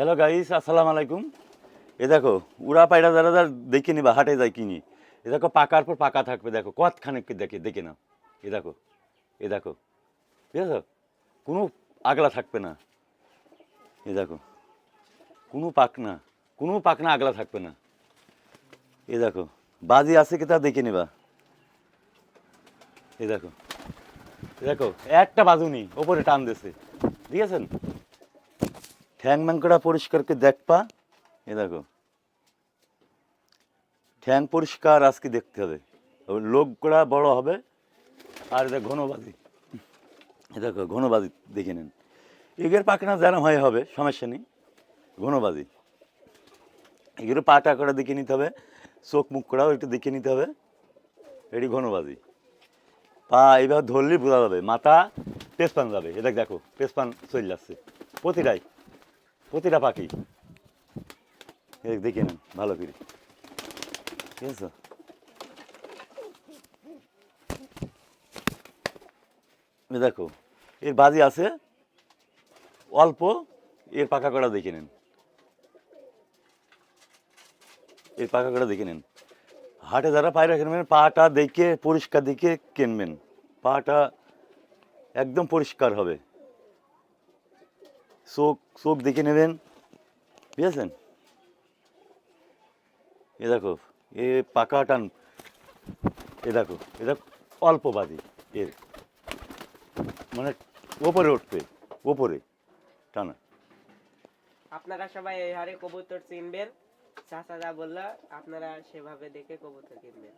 Hello guys আসসালামু আলাইকুম এ দেখো, উড়া পায়রা যারা যারা দেখে নিবা, হাটে যাই কিনি, এ দেখো, পাকার পর পাকা থাকবে, দেখো, কতখানে দেখে দেখে নাও। এ দেখো এ দেখো ঠিক আছে কোনো আগলা থাকবে না। এ দেখো, কোনো পাকনা কোনো পাকনা আগলা থাকবে না। এ দেখো, বাজি আছে কি তা দেখে নিবা। এ দেখো দেখো, একটা বাজুনি ওপরে টান দিছে। ঠিক আছে ঠ্যাং ম্যাংকড়া পরিষ্কারকে দেখপা এ দেখো। ঠ্যাং পরিষ্কার আজকে দেখতে হবে। লোকগুলা বড় হবে আর এটা ঘনবাজি। এ দেখো, ঘনবাজি দেখে নেন। এগের পাখনা যেন হয় হবে, সমস্যা নেই। ঘনবাজি। এগুলো পাটা করে দেখে নিতে হবে, চোখ মুখ করাও একটু দেখে নিতে হবে। এটি ঘনবাজি। পা এইভাবে ধরলেই বোঝা যাবে, মাথা পেসপান যাবে। এটা দেখো পেসপান চলে যাচ্ছে প্রতিটাই। প্রতিটা পাখি। দেখে নেন, ভালো করে। ঠিক আছে দেখো, এর বাজি আছে, অল্প, এর পাকা করা দেখে নেন। এর পাকা করা দেখে নেন। হাটে যারা পায়রা কিনবেন পাটা দেখে, পরিষ্কার দেখে কিনবেন। পাটা একদম পরিষ্কার হবে। চোখ চোখ দেখে নেবেন। বুঝেছেন? এ দেখো, এ পাকা টান, এ দেখো এ দেখো, অল্প বাদি এর। মানে ওপরে উঠবে, ওপরে টানা। আপনারা সবাই এই হারে কবুতর চিনবেন, চাচা যা বলল, আপনারা সেভাবে দেখে কবুতর কিনবেন।